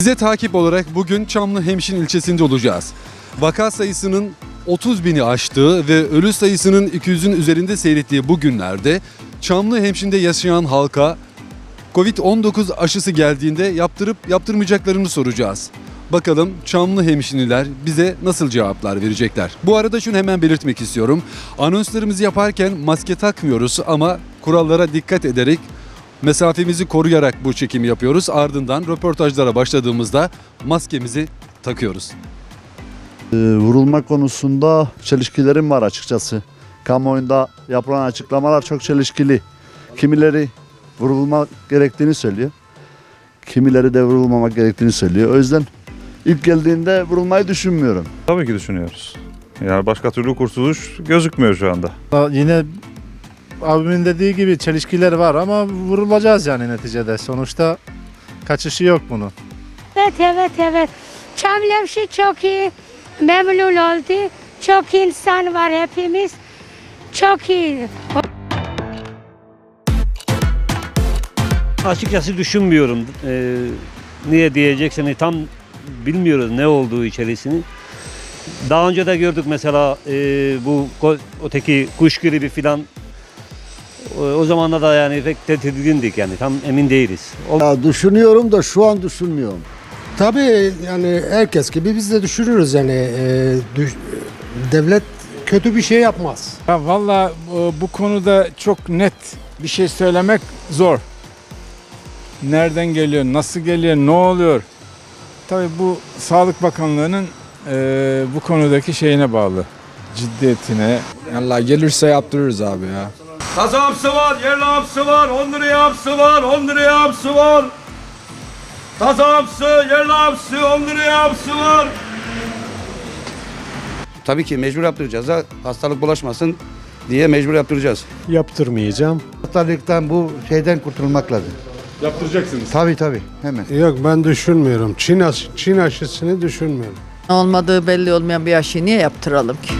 Bize takip olarak bugün Çamlı Hemşin ilçesinde olacağız. Vaka sayısının 30 bini aştığı ve ölü sayısının 200'ün üzerinde seyrettiği bu günlerde Çamlı Hemşin'de yaşayan halka Covid-19 aşısı geldiğinde yaptırıp yaptırmayacaklarını soracağız. Bakalım Çamlı hemşiniler bize nasıl cevaplar verecekler. Bu arada şunu hemen belirtmek istiyorum. Anonslarımızı yaparken maske takmıyoruz ama kurallara dikkat ederek mesafemizi koruyarak bu çekimi yapıyoruz. Ardından röportajlara başladığımızda maskemizi takıyoruz. Ee, vurulma konusunda çelişkilerim var açıkçası. Kamuoyunda yapılan açıklamalar çok çelişkili. Kimileri vurulmak gerektiğini söylüyor. Kimileri de vurulmamak gerektiğini söylüyor. O yüzden ilk geldiğinde vurulmayı düşünmüyorum. Tabii ki düşünüyoruz. Yani başka türlü kurtuluş gözükmüyor şu anda. Da Yine abimin dediği gibi çelişkiler var ama vurulacağız yani neticede. Sonuçta kaçışı yok bunun. Evet evet evet. Çamlemşi çok iyi. Memnun oldu. Çok insan var hepimiz. Çok iyi. Açıkçası düşünmüyorum. Ee, niye diyeceksin tam bilmiyoruz ne olduğu içerisini. Daha önce de gördük mesela e, bu öteki kuş gribi filan. O, zamanlar da yani pek tedirgindik yani tam emin değiliz. O- Ya düşünüyorum da şu an düşünmüyorum. Tabii yani herkes gibi biz de düşünürüz yani e, düş- devlet kötü bir şey yapmaz. Ya valla bu- bu konuda çok net bir şey söylemek zor. Nereden geliyor, nasıl geliyor, ne oluyor? Tabii bu Sağlık Bakanlığı'nın eee, bu konudaki şeyine bağlı. Ciddiyetine. Allah gelirse yaptırırız abi ya. Taze hamsi var, yerli hamsi var, 10 liraya hamsi var, 10 liraya hamsi var. Taze hamsi, yerli hamsi, 10 liraya hamsi var. Tabii ki mecbur yaptıracağız ha. Hastalık bulaşmasın diye mecbur yaptıracağız. Yaptırmayacağım. Hastalıktan bu şeyden kurtulmak lazım. Yaptıracaksınız. Tabii tabii hemen. Yok ben düşünmüyorum. Çin, aşı, Çin aşısını düşünmüyorum. Olmadığı belli olmayan bir aşıyı niye yaptıralım ki?